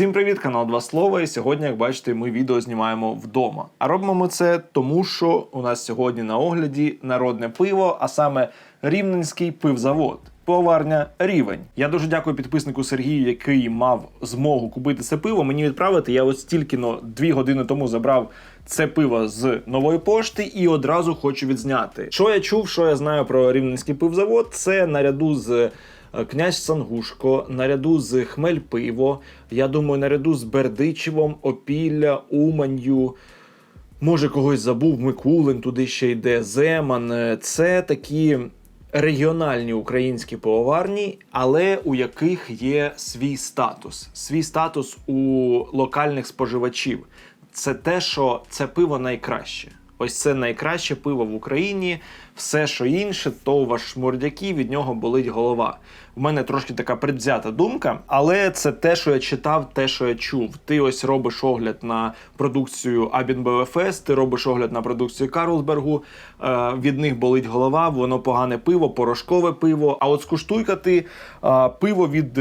Всім привіт, канал Два Слова. І сьогодні, як бачите, ми відео знімаємо вдома. А робимо ми це тому, що у нас сьогодні на огляді народне пиво, а саме Рівненський пивзавод. Пивоварня Рівень. Я дуже дякую підписнику Сергію, який мав змогу купити це пиво. Мені відправити. Я ось тільки но дві години тому забрав це пиво з нової пошти і одразу хочу відзняти. Що я чув, що я знаю про Рівненський пивзавод, це наряду з князь Сангушко, наряду з Хмель Пиво, я думаю, наряду з Бердичевом, Опілля, Уманью. Може, когось забув, Микулин туди ще йде, Земан. Е, Це такі регіональні українські пивоварні, але у яких є свій статус. Свій статус у локальних споживачів. Це те, що це пиво найкраще. Ось це найкраще пиво в Україні. Все, що інше, то у вас шмурдяки, від нього болить голова. У мене трошки така предвзята думка, але це те, що я читав, те, що я чув. Ти ось робиш огляд на продукцію Абін БВФС, ти робиш огляд на продукцію Карлсбергу. Е, від них болить голова, воно погане пиво, порошкове пиво. А от скуштуй-ка ти е, пиво від.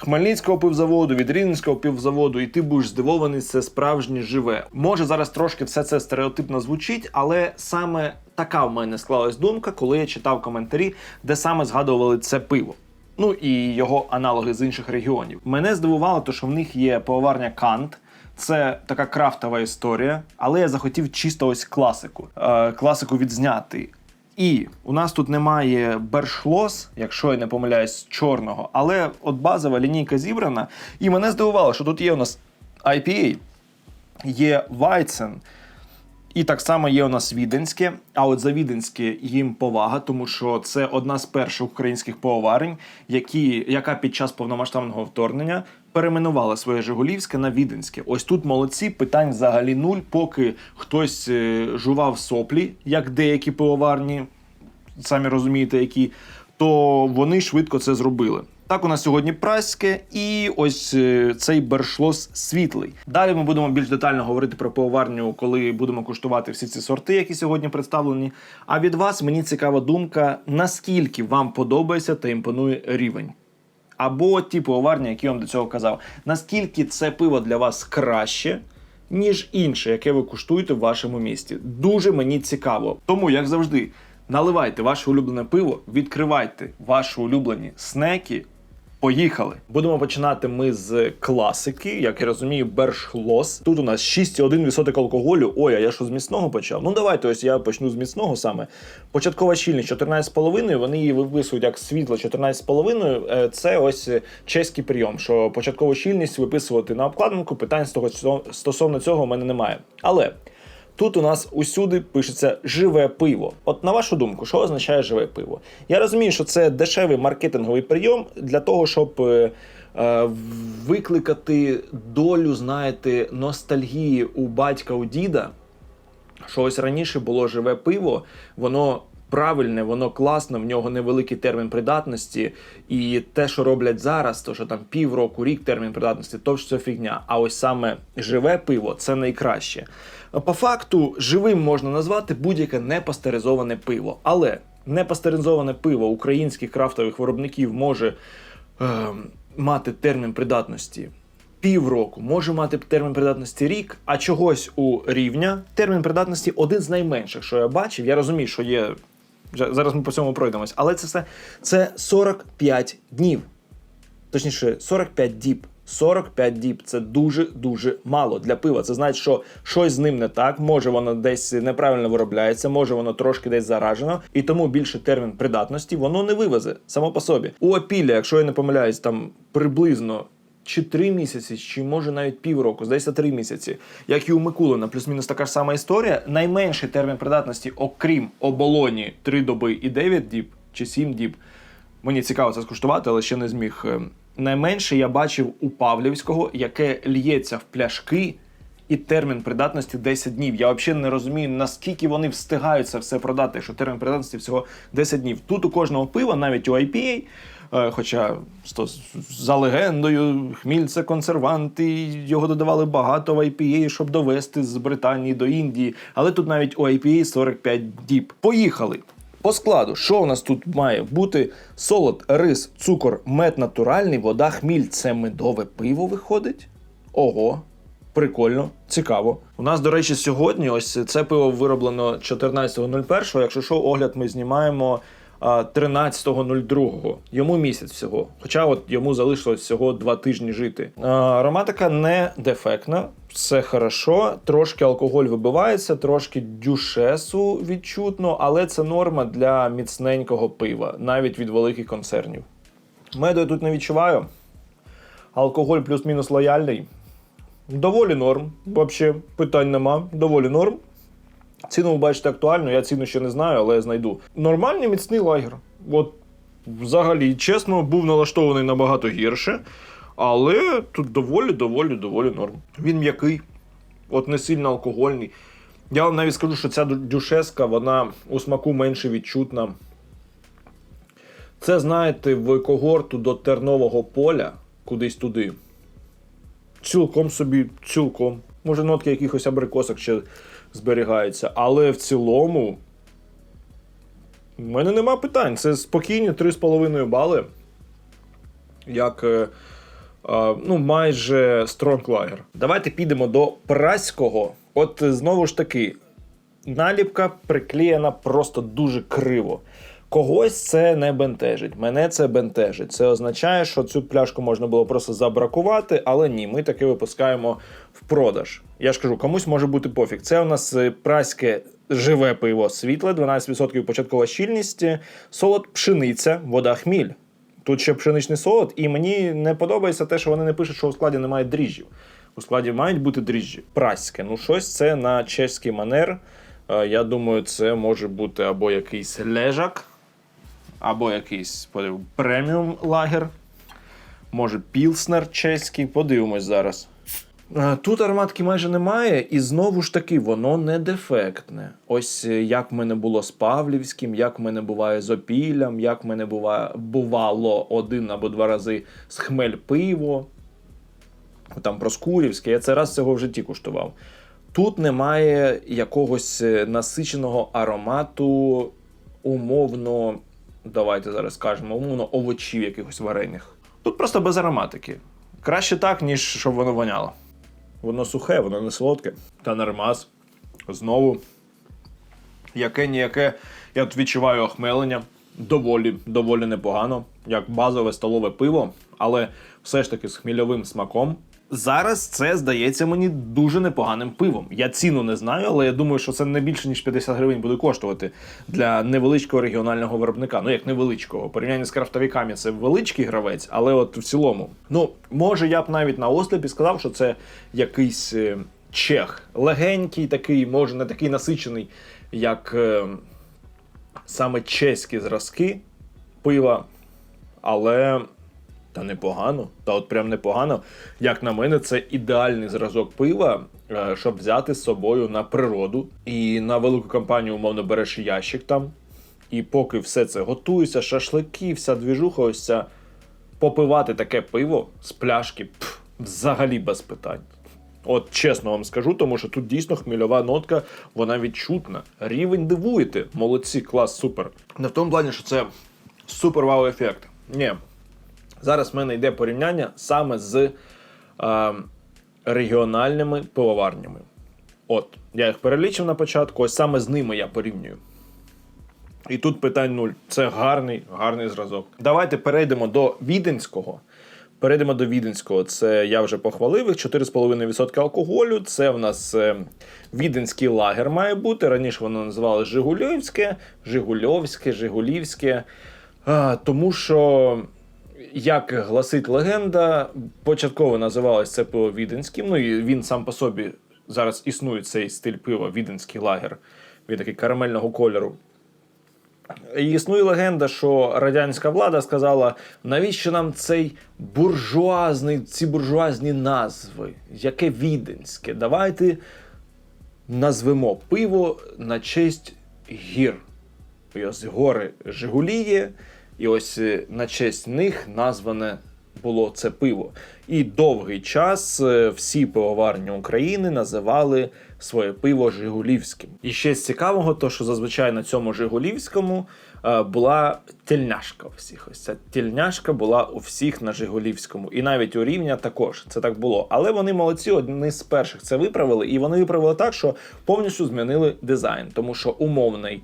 Хмельницького пивзаводу, від Рівненського пивзаводу, і ти будеш здивований, це справжнє живе. Може зараз трошки все це стереотипно звучить, але саме така в мене склалась думка, коли я читав коментарі, де саме згадували це пиво. Ну і його аналоги з інших регіонів. Мене здивувало, то, що в них є пивоварня Кант. Це така крафтова історія, але я захотів чисто ось класику. Е, класику відзняти. І у нас тут немає бершлос, якщо я не помиляюсь, чорного, але от базова лінійка зібрана. І мене здивувало, що тут є у нас IPA, є Weizen, і так само є у нас віденське. А от за віденське їм повага, тому що це одна з перших українських пивоварень, які, яка під час повномасштабного вторгнення перейменувала своє Жигулівське на віденське. Ось тут молодці, питань взагалі нуль, поки хтось е, жував соплі, як деякі пивоварні, самі розумієте, які, то вони швидко це зробили. Так, у нас сьогодні праське і ось е, цей бершлос світлий. Далі ми будемо більш детально говорити про пивоварню, коли будемо куштувати всі ці сорти, які сьогодні представлені. А від вас мені цікава думка, наскільки вам подобається та імпонує рівень. Або ті пивоварні, які я вам до цього казав. Наскільки це пиво для вас краще, ніж інше, яке ви куштуєте в вашому місті. Дуже мені цікаво. Тому, як завжди, наливайте ваше улюблене пиво, відкривайте ваші улюблені снеки. Поїхали. Будемо починати ми з класики, як я розумію, Бершхлос. Тут у нас 6,1% алкоголю. Ой, а я що з міцного почав? Ну давайте ось я почну з міцного саме. Початкова щільність 14,5, вони її виписують як світло 14,5. Е, Це ось чеський прийом, що початкову щільність виписувати на обкладинку. Питань з того стосовно цього у мене немає. Але. Тут у нас усюди пишеться живе пиво. От на вашу думку, що означає живе пиво? Я розумію, що це дешевий маркетинговий прийом для того, щоб е, е, викликати долю, знаєте, ностальгії у батька у діда. Що ось раніше було живе пиво, воно правильне, воно класне, в нього невеликий термін придатності. І те, що роблять зараз, то що там півроку, рік термін придатності, то ж це фігня. А ось саме живе пиво це найкраще. По факту, живим можна назвати будь-яке непастеризоване пиво. Але непастеризоване пиво українських крафтових виробників може е, мати термін придатності. Півроку може мати термін придатності рік, а чогось у рівня термін придатності один з найменших, що я бачив. Я розумію, що є. Зараз ми по цьому пройдемось, але це все це 45 днів. Точніше, 45 діб. 45 діб це дуже дуже мало для пива. Це значить, що щось з ним не так. Може воно десь неправильно виробляється, може воно трошки десь заражено, і тому більше термін придатності воно не вивезе само по собі. У опілля, якщо я не помиляюсь, там приблизно. Чи три місяці, чи може навіть півроку, здається, три місяці. Як і у Микулина, плюс-мінус така ж сама історія. Найменший термін придатності, окрім оболоні, 3 доби і 9 діб, чи 7 діб. Мені цікаво це скуштувати, але ще не зміг. Найменше я бачив у Павлівського, яке л'ється в пляшки, і термін придатності 10 днів. Я взагалі не розумію, наскільки вони встигають це все продати, що термін придатності всього 10 днів. Тут у кожного пива, навіть у IPA, е, хоча за легендою, хміль це консервант, і його додавали багато в IPA, щоб довести з Британії до Індії. Але тут навіть у IPA 45 діб. Поїхали! По складу, що у нас тут має бути? Солод, рис, цукор, мед натуральний, вода, хміль. Це медове пиво виходить? Ого, прикольно, цікаво. У нас, до речі, сьогодні ось це пиво вироблено 14.01. Якщо що, огляд ми знімаємо 13.02. Йому місяць всього. Хоча от йому залишилось всього два тижні жити. Ароматика не дефектна, все хорошо. Трошки алкоголь вибивається, трошки дюшесу відчутно, але це норма для міцненького пива, навіть від великих концернів. Меду я тут не відчуваю. Алкоголь плюс-мінус лояльний. Доволі норм. Взагалі, питань нема. Доволі норм. Ціну ви бачите актуально, я ціну ще не знаю, але я знайду. Нормальний міцний лагер. От взагалі, чесно, був налаштований набагато гірше. Але тут доволі, доволі, доволі норм. Він м'який, от не сильно алкогольний. Я вам навіть скажу, що ця дюшеска, вона у смаку менше відчутна. Це, знаєте, в когорту до тернового поля, кудись туди. Цілком собі, цілком. Може, нотки якихось абрикосок ще зберігаються. Але в цілому. У мене нема питань. Це спокійні 3,5 бали. Як е, ну, майже Lager. Давайте підемо до праського. От е, знову ж таки, наліпка приклеєна просто дуже криво. Когось це не бентежить. Мене це бентежить. Це означає, що цю пляшку можна було просто забракувати, але ні, ми таки випускаємо в продаж. Я ж кажу, комусь може бути пофіг. Це у нас е, праське живе пиво світле, 12% початкова щільність, солод пшениця, вода хміль. Тут ще пшеничний солод, і мені не подобається те, що вони не пишуть, що у складі немає дріжджів. У складі мають бути дріжджі. Праське. Ну, щось це на чеський манер. Е, Я думаю, це може бути або якийсь лежак, або якийсь преміум лагер. Може, пілснер чеський. Подивимось зараз. Е, Тут ароматки майже немає, і знову ж таки, воно не дефектне. Ось е, як в мене було з Павлівським, як в мене буває з опіллям, як в мене бува, бувало один або два рази з хмель пиво, там Проскурівське. Я це раз цього в житті куштував. Тут немає якогось е, насиченого аромату, умовно, давайте зараз скажемо, умовно овочів якихось варених. Тут просто без ароматики. Краще так, ніж щоб воно воняло. Воно сухе, воно не солодке. Та нормас. Знову. Яке ніяке, я тут відчуваю охмелення. Доволі, доволі непогано, як базове столове пиво, але все ж таки з хмільовим смаком. Зараз це здається мені дуже непоганим пивом. Я ціну не знаю, але я думаю, що це не більше ніж 50 гривень буде коштувати для невеличкого регіонального виробника. Ну як невеличкого. У порівнянні з крафтовиками це величкий гравець, але от в цілому. Ну, може, я б навіть на осліпі сказав, що це якийсь е, чех. Легенький, такий, може, не такий насичений, як е, саме чеські зразки пива. Але та непогано, та от прям непогано. Як на мене, це ідеальний зразок пива, е, щоб взяти з собою на природу. І на велику компанію, умовно, береш ящик там. І поки все це готується, шашлики, вся двіжуха, ось ця попивати таке пиво з пляшки пф, взагалі без питань. От чесно вам скажу, тому що тут дійсно хмільова нотка, вона відчутна. Рівень дивуєте. Молодці, клас, супер. Не в тому плані, що це супер вау ефект. Ні. Зараз в мене йде порівняння саме з е, регіональними пивоварнями. От, я їх перелічив на початку, ось саме з ними я порівнюю. І тут питань нуль. Це гарний, гарний зразок. Давайте перейдемо до віденського. Перейдемо до віденського. Це я вже похвалив їх 4,5% алкоголю. Це в нас е, віденський лагер має бути. Раніше воно називалося Жигульовське, Жигульовське, Жигулівське. А, тому що, як гласить легенда, початково називалось це пиво віденським. Ну і він сам по собі зараз існує цей стиль пива, віденський лагер. Він такий карамельного кольору. І Існує легенда, що радянська влада сказала, навіщо нам цей буржуазний, ці буржуазні назви, яке віденське. Давайте назвемо пиво на честь гір. Ось гори Жигуліє, і ось е, на честь них назване було це пиво. І довгий час е, всі пивоварні України називали своє пиво Жигулівським. І ще з цікавого, то що зазвичай на цьому Жигулівському е, була тільняшка у всіх. Ось ця тільняшка була у всіх на Жигулівському, і навіть у рівня також це так було. Але вони молодці, одні з перших це виправили, і вони виправили так, що повністю змінили дизайн, тому що умовний.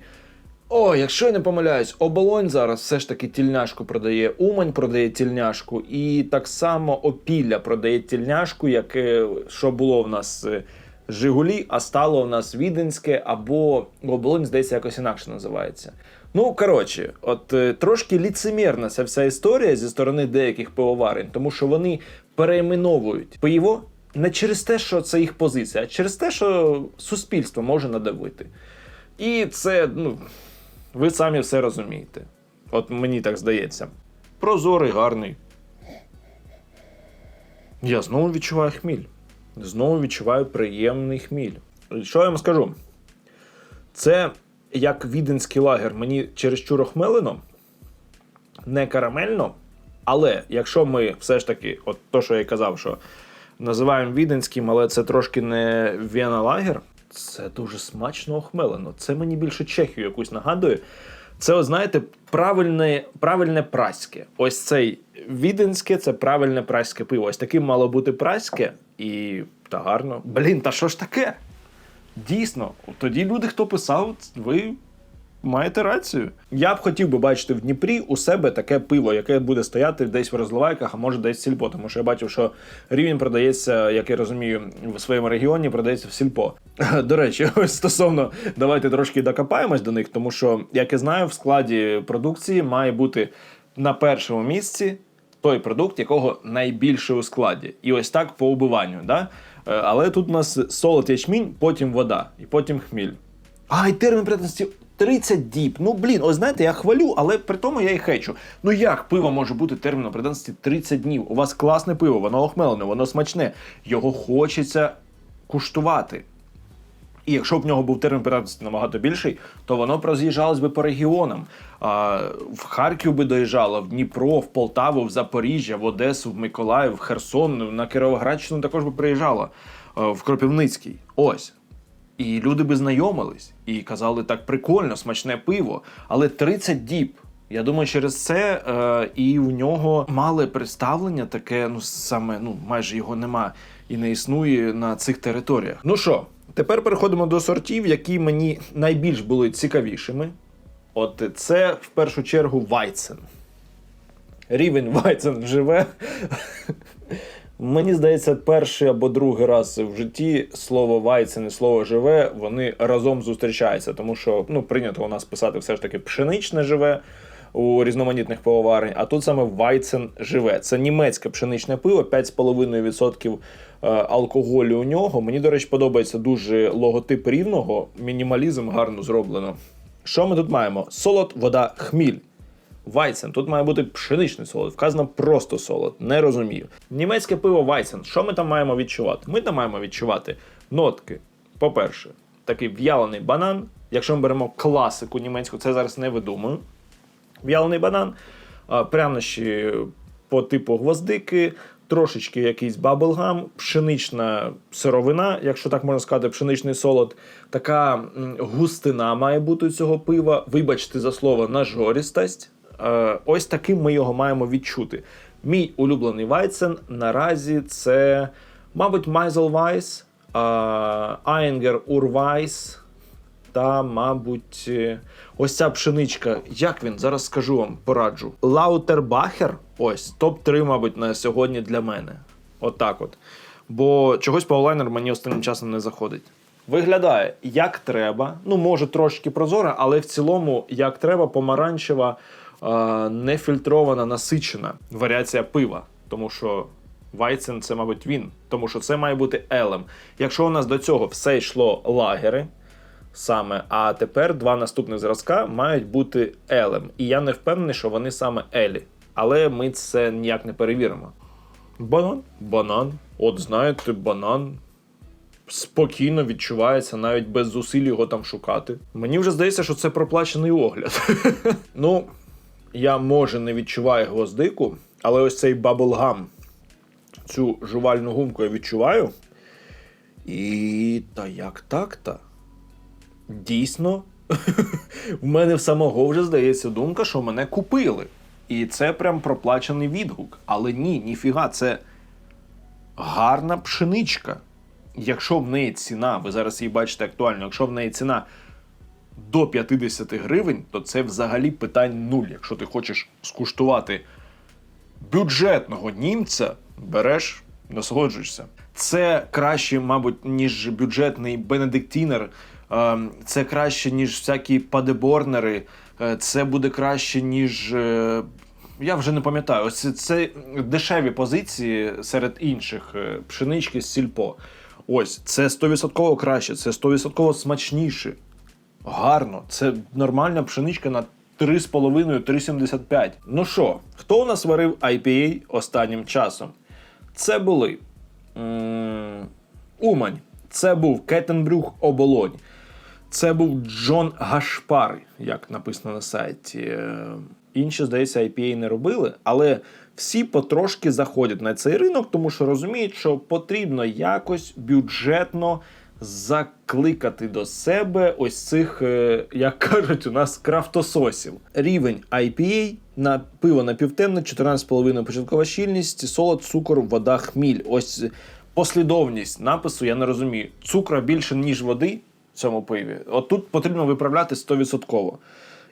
О, якщо я не помиляюсь, оболонь зараз все ж таки тільняшку продає, Умань продає тільняшку, і так само Опілля продає тільняшку, яке що було в нас е, Жигулі, а стало в нас Віденське, або оболонь, здається, якось інакше називається. Ну, коротше, от е, трошки ліцемірна ця вся історія зі сторони деяких пивоварень, тому що вони перейменовують пиво не через те, що це їх позиція, а через те, що суспільство може надавити. І це, ну, ви самі все розумієте. От мені так здається. Прозорий, гарний. Я знову відчуваю хміль. Знову відчуваю приємний хміль. Що я вам скажу? Це як віденський лагер. Мені чересчур охмелено, не карамельно. Але якщо ми все ж таки, от то, що я казав, що називаємо віденським, але це трошки не Вена лагер, це дуже смачно охмелено. Це мені більше Чехію якусь нагадує. Це, знаєте, правильне, правильне праське. Ось цей віденське це правильне праське пиво. Ось таким мало бути праське і та гарно. Блін, та що ж таке? Дійсно, тоді люди, хто писав, ви маєте рацію. Я б хотів би бачити в Дніпрі у себе таке пиво, яке буде стояти десь в розливайках, а може десь в сільпо. Тому що я бачив, що рівень продається, як я розумію, в своєму регіоні продається в сільпо. До речі, стосовно давайте трошки докопаємось до них, тому що, як я знаю, в складі продукції має бути на першому місці той продукт, якого найбільше у складі. І ось так по убиванню. Да? Е, Але тут у нас солод ячмінь, потім вода, і потім хміль. А, і термін придатності 30 діб. Ну блін, ось знаєте, я хвалю, але при тому я і хечу. Ну як пиво може бути терміном придатності 30 днів? У вас класне пиво, воно охмелене, воно смачне. Його хочеться куштувати. І якщо б в нього був термін придатності набагато більший, то воно роз'їжджалось би по регіонам. А, в Харків би доїжджало, в Дніпро, в Полтаву, в Запоріжжя, в Одесу, в Миколаїв, в Херсон, на Кіровоградщину також би приїжджало, а, в Кропивницький. Ось. І люди би знайомились і казали, так прикольно, смачне пиво. Але 30 діб. Я думаю, через це е, і в нього мали представлення таке, ну саме ну майже його нема і не існує на цих територіях. Ну що, тепер переходимо до сортів, які мені найбільш були цікавішими. От це в першу чергу Вайцен. Рівень Вайцен живе. Мені здається, перший або другий раз в житті слово Вайцен і слово живе вони разом зустрічаються, тому що ну, прийнято у нас писати все ж таки пшеничне живе у різноманітних пивоварень, а тут саме Вайцен живе. Це німецьке пшеничне пиво, 5,5% е, алкоголю у нього. Мені, до речі, подобається дуже логотип рівного, мінімалізм гарно зроблено. Що ми тут маємо? Солод, вода, хміль. Вайцен. Тут має бути пшеничний солод. Вказано просто солод. Не розумію. Німецьке пиво Вайцен. Що ми там маємо відчувати? Ми там маємо відчувати нотки. По-перше, такий в'ялений банан. Якщо ми беремо класику німецьку, це зараз не видумую. В'ялений банан, прянощі по типу гвоздики, трошечки якийсь баблгам, пшенична сировина, якщо так можна сказати, пшеничний солод. Така густина має бути у цього пива. Вибачте за слово нажорістость. Е, Ось таким ми його маємо відчути. Мій улюблений Вайцен наразі це, мабуть, Майзелвайс, Айнгер Урвайс та, мабуть, е, ось ця пшеничка. Як він? Зараз скажу вам, пораджу. Лаутербахер. Ось, топ-3, мабуть, на сьогодні для мене. Отак от. Бо чогось Паулайнер мені останнім часом не заходить. Виглядає як треба. Ну, може, трошки прозора, але в цілому, як треба, помаранчева, нефільтрована, насичена варіація пива. Тому що Вайцен це, мабуть, він. Тому що це має бути елем. Якщо у нас до цього все йшло лагери, саме, а тепер два наступних зразка мають бути елем. І я не впевнений, що вони саме елі. Але ми це ніяк не перевіримо. Банан. Банан. От знаєте, банан. Спокійно відчувається, навіть без зусиль його там шукати. Мені вже здається, що це проплачений огляд. ну, я може не відчуваю гвоздику, але ось цей баблгам, цю жувальну гумку я відчуваю. І та як так-то? Дійсно, в мене в самого вже здається думка, що мене купили. І це прям проплачений відгук. Але ні, ніфіга, це гарна пшеничка. Якщо в неї ціна, ви зараз її бачите актуально, якщо в неї ціна до 50 гривень, то це взагалі питань нуль. Якщо ти хочеш скуштувати бюджетного німця, береш, насолоджуєшся. Це краще, мабуть, ніж бюджетний бенедиктінер. Ем, Це краще, ніж всякі падеборнери. Е, Це буде краще, ніж. е, Я вже не пам'ятаю. Ось це, це дешеві позиції серед інших е, пшенички з сільпо. Ось це 100% краще, це 100% смачніше. Гарно, це нормальна пшеничка на 3,5-3,75. Ну що, хто у нас варив IPA останнім часом? Це були м, Умань, це був Кетенбрюх Оболонь, це був Джон Гашпар, як написано на сайті. Е, Інші, здається, IPA не робили, але всі потрошки заходять на цей ринок, тому що розуміють, що потрібно якось бюджетно закликати до себе ось цих, е, як кажуть, у нас крафтососів. Рівень IPA на пиво напівтемне, 14,5 початкова щільність, солод, цукор, вода, хміль. Ось послідовність напису, я не розумію. Цукра більше, ніж води в цьому пиві. От тут потрібно виправляти 100%.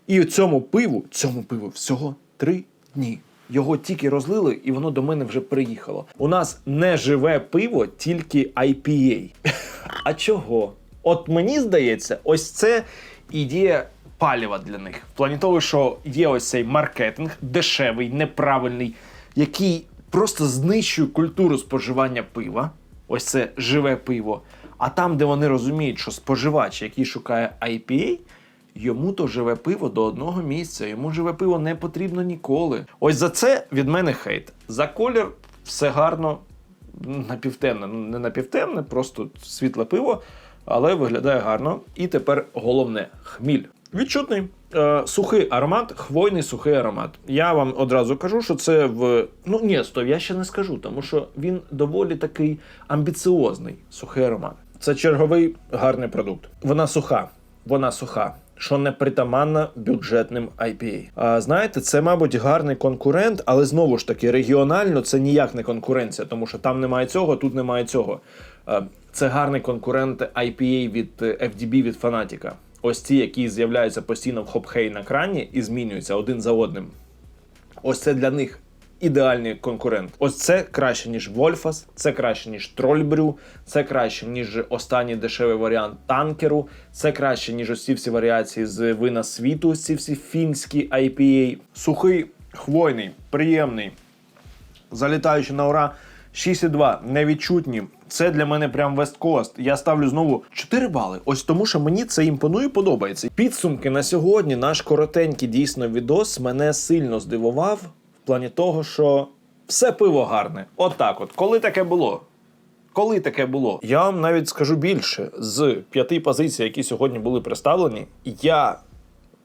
І цьому пиву, цьому пиву всього три дні. Його тільки розлили, і воно до мене вже приїхало. У нас не живе пиво, тільки IPA. А чого? От мені здається, ось це ідея паліва для них. В плані того, що є ось цей маркетинг, дешевий, неправильний, який просто знищує культуру споживання пива. Ось це живе пиво. А там, де вони розуміють, що споживач, який шукає IPA, Йому то живе пиво до одного місця, йому живе пиво не потрібно ніколи. Ось за це від мене хейт. За колір все гарно, напівтемне. Ну, не напівтемне, просто світле пиво, але виглядає гарно. І тепер головне хміль. Відчутний. Е, сухий аромат, хвойний сухий аромат. Я вам одразу кажу, що це в. Ну ні, стоп, я ще не скажу, тому що він доволі такий амбіціозний сухий аромат. Це черговий гарний продукт. Вона суха, вона суха. Що не притаманна бюджетним IPA. А знаєте, це, мабуть, гарний конкурент, але знову ж таки, регіонально це ніяк не конкуренція, тому що там немає цього, тут немає цього. Це гарний конкурент IPA від е, FDB від Фанатіка. Ось ці, які з'являються постійно в хопхей на крані і змінюються один за одним. Ось це для них ідеальний конкурент. Ось це краще, ніж Вольфас, це краще, ніж Трольбрю, це краще, ніж останній дешевий варіант танкеру, це краще, ніж ці всі варіації з вина світу, ці всі фінські IPA. Сухий, хвойний, приємний, залітаючи на ура. 6,2, невідчутні. Це для мене прям весткост. Я ставлю знову 4 бали. Ось тому, що мені це імпонує, подобається. Підсумки на сьогодні. Наш коротенький дійсно відос мене сильно здивував плані того, що все пиво гарне. Отак, от, коли таке було. Коли таке було? Я вам навіть скажу більше: з п'яти позицій, які сьогодні були представлені, я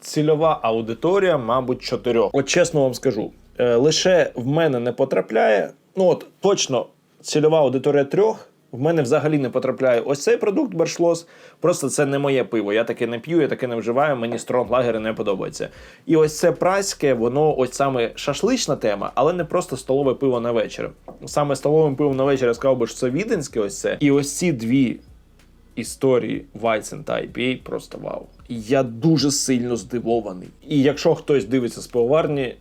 цільова аудиторія, мабуть, чотирьох. От чесно вам скажу, е, лише в мене не потрапляє. Ну от точно цільова аудиторія трьох. В мене взагалі не потрапляє ось цей продукт Бершлос. Просто це не моє пиво. Я таке не п'ю, я таке не вживаю. Мені стронглагери не подобається. І ось це праське, воно ось саме шашлична тема, але не просто столове пиво на вечір. Саме столовим пивом на вечір я сказав би, що це віденське. Ось це. І ось ці дві історії Weizen та IPA просто вау. Я дуже сильно здивований. І якщо хтось дивиться з пивоварні,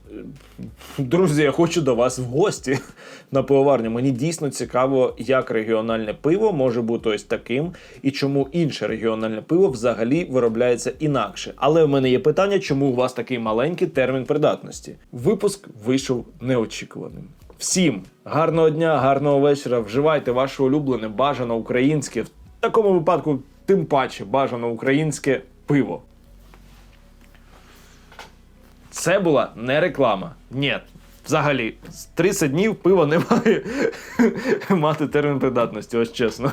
друзі, я хочу до вас в гості на пивоварню. Мені дійсно цікаво, як регіональне пиво може бути ось таким, і чому інше регіональне пиво взагалі виробляється інакше. Але в мене є питання, чому у вас такий маленький термін придатності. Випуск вийшов неочікуваним. Всім гарного дня, гарного вечора. Вживайте ваше улюблене, бажано українське. В такому випадку, тим паче, бажано українське пиво. Це була не реклама. Ні. Взагалі, з 30 днів пиво не має мати термін придатності, ось чесно.